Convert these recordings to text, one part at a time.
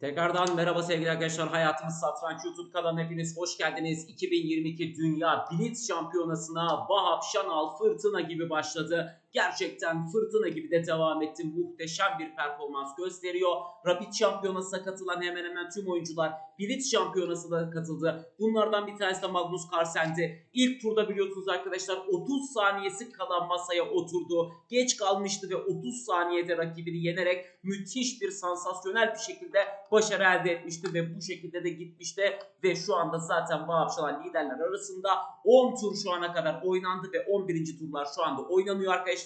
Tekrardan merhaba sevgili arkadaşlar. Hayatımız Satranç YouTube kanalına hepiniz hoş geldiniz. 2022 Dünya Blitz Şampiyonası'na Vahap Şanal fırtına gibi başladı. Gerçekten fırtına gibi de devam etti. Muhteşem bir performans gösteriyor. Rapid Şampiyonası'na katılan hemen hemen tüm oyuncular Blitz Şampiyonası'na katıldı. Bunlardan bir tanesi de Magnus Carlsen'di. İlk turda biliyorsunuz arkadaşlar 30 saniyesi kalan masaya oturdu. Geç kalmıştı ve 30 saniyede rakibini yenerek müthiş bir sansasyonel bir şekilde başarı elde etmişti ve bu şekilde de gitmişti ve şu anda zaten Vahap Şalan liderler arasında 10 tur şu ana kadar oynandı ve 11. turlar şu anda oynanıyor arkadaşlar.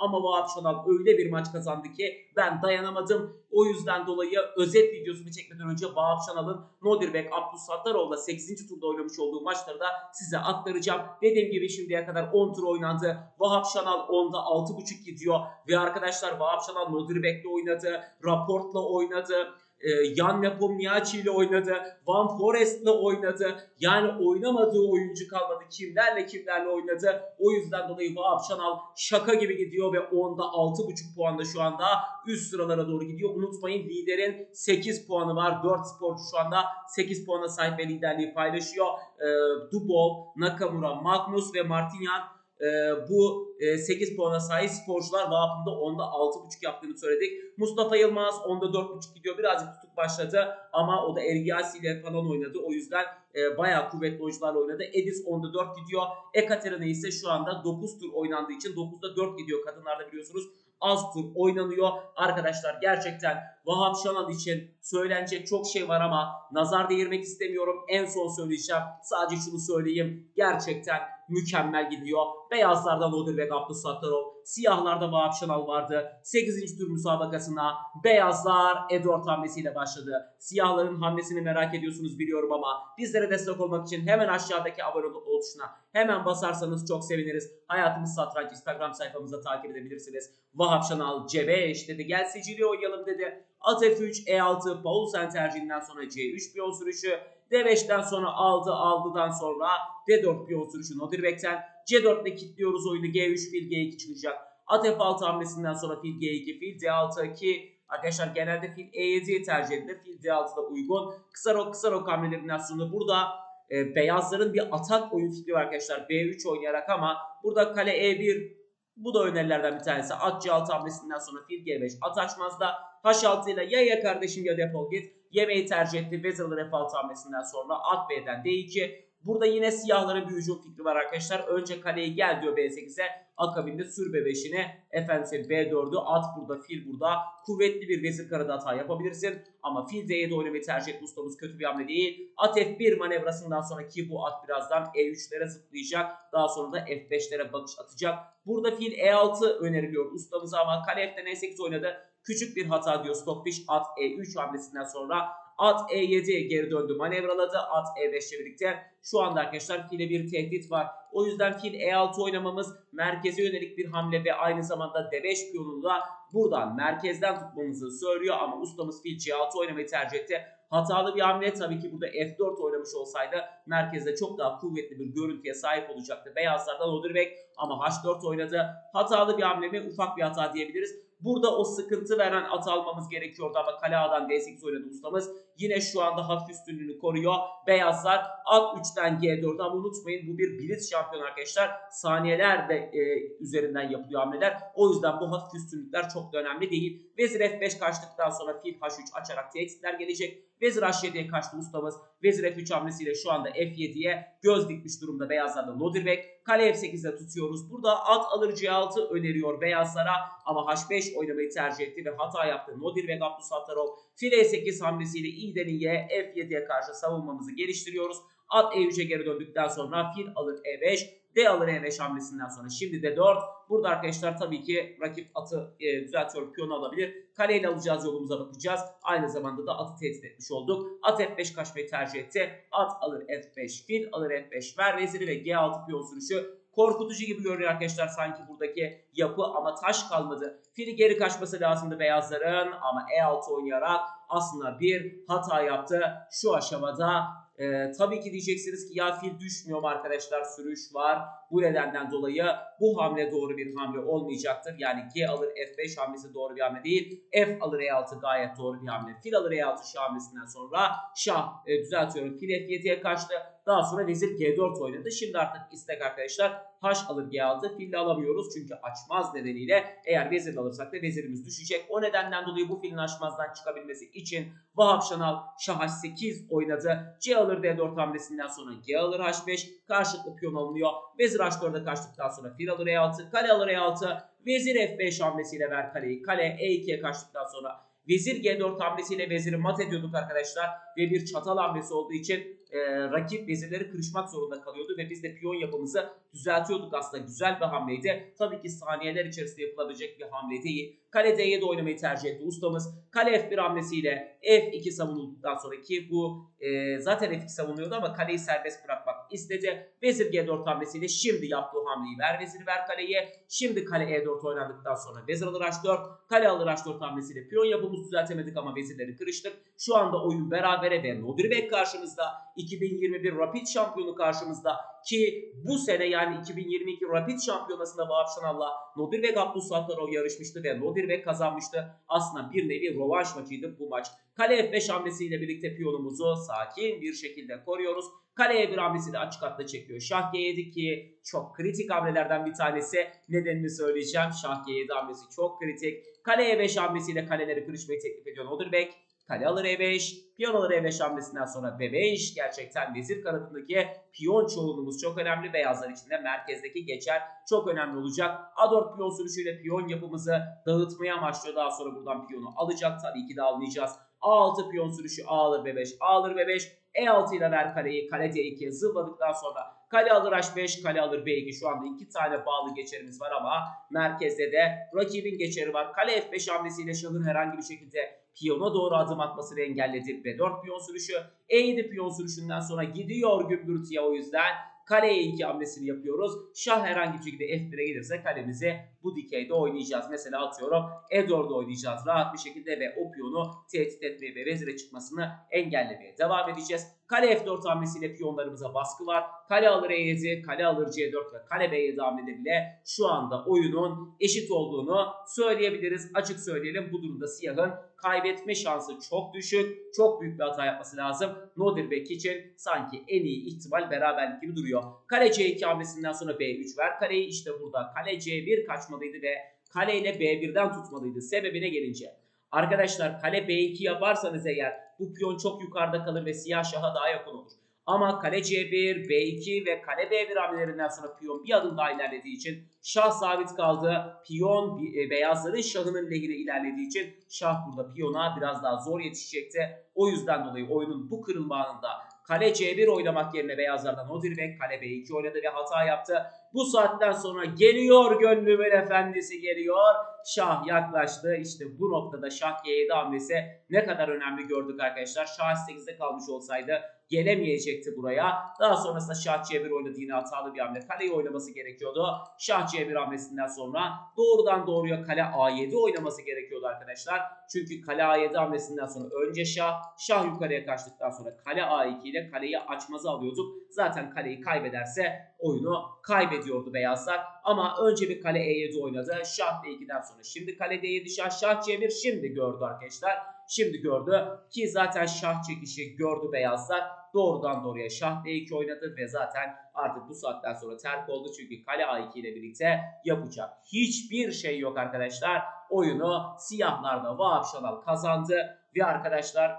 Ama Vahap Şalan öyle bir maç kazandı ki ben dayanamadım. O yüzden dolayı özet videosunu çekmeden önce Vahap Şanal'ın Nodirbek Abdülsattarov'la 8. turda oynamış olduğu maçları da size aktaracağım. Dediğim gibi şimdiye kadar 10 tur oynandı. Vahap Şanal 10'da 6.5 gidiyor ve arkadaşlar Vahap Şanal Nodirbek'le oynadı, Raport'la oynadı. E, Jan Nepomniachtchi ile oynadı. Van Forest'le oynadı. Yani oynamadığı oyuncu kalmadı. Kimlerle kimlerle oynadı. O yüzden dolayı Vahap Şanal şaka gibi gidiyor ve onda 6.5 puanda şu anda üst sıralara doğru gidiyor. Unutmayın liderin 8 puanı var. 4 sporcu şu anda 8 puana sahip ve liderliği paylaşıyor. E, Dubov, Nakamura, Magnus ve Martinyan e, bu e, 8 puana sahip sporcular Vahap'ın da onda 6.5 yaptığını söyledik. Mustafa Yılmaz onda 4.5 gidiyor. Birazcık tutuk başladı ama o da Ergiyasi ile falan oynadı. O yüzden e, bayağı kuvvetli oyuncularla oynadı. Edis onda 4 gidiyor. Ekaterina ise şu anda 9 tur oynandığı için 9'da 4 gidiyor. Kadınlarda biliyorsunuz az tur oynanıyor. Arkadaşlar gerçekten Vahap Şanal için söylenecek çok şey var ama nazar değirmek istemiyorum. En son söyleyeceğim. Sadece şunu söyleyeyim. Gerçekten mükemmel gidiyor. Beyazlardan Nodirbek Abdülsattarov, siyahlarda Vahap Şanal vardı. 8. tur müsabakasına beyazlar Edward hamlesiyle başladı. Siyahların hamlesini merak ediyorsunuz biliyorum ama bizlere destek olmak için hemen aşağıdaki abone ol tuşuna hemen basarsanız çok seviniriz. Hayatımız Satranç Instagram sayfamızda takip edebilirsiniz. Vahap Şanal C5 dedi gel sicili oynayalım dedi. At F3, E6, Paulsen tercihinden sonra C3 piyon sürüşü. D5'ten sonra aldı, aldıdan sonra D4 piyon sürüşü Nodirbek'ten. C4 ile kilitliyoruz oyunu. G3 fil G2 çıkacak. At F6 hamlesinden sonra fil G2, fil D6 ki arkadaşlar genelde fil E7'yi tercih edilir. Fil D6'da uygun. Kısa rok kısa rok hamlelerinden sonra burada e, beyazların bir atak oyun fikri var arkadaşlar. B3 oynayarak ama burada kale E1 bu da önerilerden bir tanesi. At C6 hamlesinden sonra fil G5 at açmazda. H6 ile ya ya kardeşim ya defol git. Yemeği tercih etti. Vezirler F6 hamlesinden sonra at B'den D2. Burada yine siyahların bir hücum fikri var arkadaşlar. Önce kaleyi gel diyor B8'e. Akabinde sür B5'ine. Efendim B4'ü at burada fil burada. Kuvvetli bir vezir karada hata yapabilirsin. Ama fil D7 oynamayı tercih etti ustamız kötü bir hamle değil. At F1 manevrasından sonra ki bu at birazdan E3'lere zıplayacak. Daha sonra da F5'lere bakış atacak. Burada fil E6 öneriliyor ustamıza ama kale F'den E8 oynadı. Küçük bir hata diyor Stockfish at E3 hamlesinden sonra At E7 geri döndü manevraladı. At E5 ile birlikte şu anda arkadaşlar file bir tehdit var. O yüzden fil E6 oynamamız merkeze yönelik bir hamle ve aynı zamanda D5 piyonunu da buradan merkezden tutmamızı söylüyor. Ama ustamız fil C6 oynamayı tercih etti. Hatalı bir hamle tabii ki burada F4 oynamış olsaydı merkezde çok daha kuvvetli bir görüntüye sahip olacaktı. Beyazlardan Odurbek ama H4 oynadı. Hatalı bir hamle mi? Ufak bir hata diyebiliriz. Burada o sıkıntı veren at almamız gerekiyordu ama kale A'dan D8 oynadı ustamız. Yine şu anda hafif üstünlüğünü koruyor. Beyazlar at 3'ten G4 ama unutmayın bu bir Blitz şampiyon arkadaşlar. Saniyeler de e, üzerinden yapılıyor hamleler. O yüzden bu hafif üstünlükler çok da önemli değil. Vezir F5 kaçtıktan sonra fil H3 açarak tehditler gelecek. Vezir H7'ye kaçtı ustamız. Vezir F3 hamlesiyle şu anda F7'ye göz dikmiş durumda beyazlarda Nodirbek. Kale F8'de tutuyoruz. Burada at alır C6 öneriyor beyazlara ama H5 oynamayı tercih etti ve hata yaptı. Nodirbek Abdusattarov file 8 hamlesiyle iyiden iyiye F7'ye karşı savunmamızı geliştiriyoruz. At E3'e geri döndükten sonra fil alır E5, D alır E5 hamlesinden sonra şimdi de 4. Burada arkadaşlar tabii ki rakip atı e, düzeltiyor piyonu alabilir. Kaleyle alacağız yolumuza bakacağız. Aynı zamanda da atı tehdit etmiş olduk. At F5 kaçmayı tercih etti. At alır F5 fil alır F5 ver veziri ve G6 piyon sürüşü korkutucu gibi görünüyor arkadaşlar sanki buradaki yapı ama taş kalmadı. Fili geri kaçması lazımdı beyazların ama E6 oynayarak aslında bir hata yaptı şu aşamada. Ee, tabii ki diyeceksiniz ki ya fil düşmüyor mu arkadaşlar sürüş var. Bu nedenden dolayı bu hamle doğru bir hamle olmayacaktır. Yani G alır F5 hamlesi doğru bir hamle değil. F alır E6 gayet doğru bir hamle. Fil alır E6 şah hamlesinden sonra şah e, düzeltiyorum. Fil F7'ye kaçtı. Daha sonra vezir G4 oynadı. Şimdi artık istek arkadaşlar taş alır G6. Fille alamıyoruz çünkü açmaz nedeniyle eğer vezir alırsak da vezirimiz düşecek. O nedenden dolayı bu filin açmazdan çıkabilmesi için Vahap Şanal şah H8 oynadı. C alır D4 hamlesinden sonra G alır H5. Karşılıklı piyon alınıyor. Vezir H4'e kaçtıktan sonra fil alır E6. Kale alır E6. Vezir F5 hamlesiyle ver kaleyi. Kale E2'ye kaçtıktan sonra Vezir G4 hamlesiyle veziri mat ediyorduk arkadaşlar. Ve bir çatal hamlesi olduğu için e, rakip vezirleri kırışmak zorunda kalıyordu. Ve biz de piyon yapımızı düzeltiyorduk aslında. Güzel bir hamleydi. Tabii ki saniyeler içerisinde yapılabilecek bir hamle değil. Kale D7 oynamayı tercih etti ustamız. Kale F1 hamlesiyle F2 savunulduktan sonra ki bu e, zaten F2 savunuyordu ama kaleyi serbest bırakmak istedi. Vezir G4 hamlesiyle şimdi yaptığı hamleyi ver vezir ver kaleye. Şimdi kale E4 oynandıktan sonra vezir alır H4. Kale alır H4 hamlesiyle piyon yapımızı düzeltemedik ama vezirleri kırıştık. Şu anda oyun berabere ve Nodirbek karşımızda. 2021 Rapid şampiyonu karşımızda ki bu sene yani 2022 Rapid şampiyonasında Vahap Şanal'la Nodirbek Abdülsattarov yarışmıştı ve Nodirbek kazanmıştı. Aslında bir nevi rövanş maçıydı bu maç. Kale F5 hamlesiyle birlikte piyonumuzu sakin bir şekilde koruyoruz. Kaleye bir hamlesi de açık hatta çekiyor. Şah G7 ki çok kritik hamlelerden bir tanesi. Nedenini söyleyeceğim. Şah G7 hamlesi çok kritik. Kale E5 hamlesiyle kaleleri kırışmayı teklif ediyor Nodirbek. Kale alır E5. Piyon alır E5 hamlesinden sonra B5. Gerçekten vezir kanadındaki piyon çoğunluğumuz çok önemli. Beyazlar için de merkezdeki geçer çok önemli olacak. A4 piyon sürüşüyle piyon yapımızı dağıtmaya amaçlıyor. Daha sonra buradan piyonu alacak. Tabii ki de almayacağız. A6 piyon sürüşü A alır B5. A alır B5. E6 ile ver kaleyi. Kale D2'ye zıpladıktan sonra kale alır H5, kale alır B2. Şu anda iki tane bağlı geçerimiz var ama merkezde de rakibin geçeri var. Kale F5 hamlesiyle şahın herhangi bir şekilde piyona doğru adım atmasını engelledi. B4 piyon sürüşü. E7 piyon sürüşünden sonra gidiyor gümbürtüye o yüzden. Kale E2 hamlesini yapıyoruz. Şah herhangi bir şekilde F1'e gelirse kalemizi bu dikeyde oynayacağız. Mesela atıyorum E4'de oynayacağız rahat bir şekilde ve o piyonu tehdit etmeye ve vezire çıkmasını engellemeye devam edeceğiz. Kale F4 hamlesiyle piyonlarımıza baskı var. Kale alır E7, kale alır C4 ve kale B7 hamlede bile şu anda oyunun eşit olduğunu söyleyebiliriz. Açık söyleyelim bu durumda siyahın kaybetme şansı çok düşük. Çok büyük bir hata yapması lazım. Nodirbek için sanki en iyi ihtimal beraberlik gibi duruyor. Kale C2 hamlesinden sonra B3 ver kaleyi. İşte burada kale C1 kaçmalıydı ve kaleyle B1'den tutmalıydı. Sebebine gelince. Arkadaşlar kale B2 yaparsanız eğer bu piyon çok yukarıda kalır ve siyah şaha daha yakın olur. Ama kale C1, B2 ve kale B1 hamlelerinden sonra piyon bir adım daha ilerlediği için şah sabit kaldı. Piyon e, beyazların şahının lehine ilerlediği için şah burada piyona biraz daha zor yetişecekti. O yüzden dolayı oyunun bu kırılma anında kale C1 oynamak yerine beyazlardan Nodirbek kale B2 oynadı ve hata yaptı. Bu saatten sonra geliyor gönlümün efendisi geliyor. Şah yaklaştı. İşte bu noktada şah G7 hamlesi ne kadar önemli gördük arkadaşlar. Şah 8'de kalmış olsaydı gelemeyecekti buraya. Daha sonrasında Şah C1 oynadı yine hatalı bir hamle. Kaleyi oynaması gerekiyordu. Şah C1 hamlesinden sonra doğrudan doğruya kale A7 oynaması gerekiyordu arkadaşlar. Çünkü kale A7 hamlesinden sonra önce Şah, Şah yukarıya kaçtıktan sonra kale A2 ile kaleyi açmazı alıyorduk. Zaten kaleyi kaybederse oyunu kaybediyordu beyazlar. Ama önce bir kale E7 oynadı. Şah D2'den sonra şimdi kale D7 Şah Şah C1 şimdi gördü arkadaşlar. Şimdi gördü ki zaten şah çekişi gördü beyazlar. Doğrudan doğruya şah D2 oynadı ve zaten artık bu saatten sonra terk oldu. Çünkü kale A2 ile birlikte yapacak hiçbir şey yok arkadaşlar. Oyunu siyahlarda Vahap Şanal kazandı ve arkadaşlar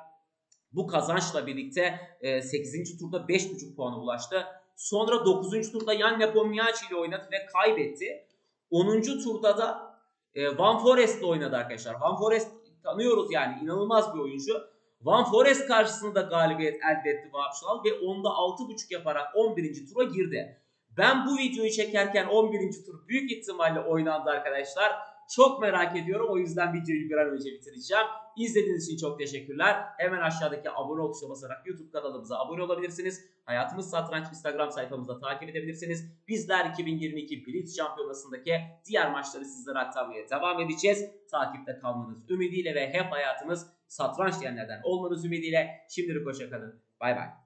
bu kazançla birlikte 8. turda 5.5 puana ulaştı. Sonra 9. turda Jan Nepomniachtchi ile oynadı ve kaybetti. 10. turda da e, Van Forest ile oynadı arkadaşlar. Van Forest tanıyoruz yani inanılmaz bir oyuncu. Van Forest karşısında da galibiyet elde etti Vahap Şanal ve onda 6.5 yaparak 11. tura girdi. Ben bu videoyu çekerken 11. tur büyük ihtimalle oynandı arkadaşlar. Çok merak ediyorum. O yüzden videoyu bir an önce bitireceğim. İzlediğiniz için çok teşekkürler. Hemen aşağıdaki abone ol tuşuna basarak YouTube kanalımıza abone olabilirsiniz. Hayatımız Satranç Instagram sayfamızda takip edebilirsiniz. Bizler 2022 Blitz Şampiyonası'ndaki diğer maçları sizlere aktarmaya devam edeceğiz. Takipte kalmanız ümidiyle ve hep hayatımız satranç diyenlerden olmanız ümidiyle şimdilik hoşçakalın. Bay bay.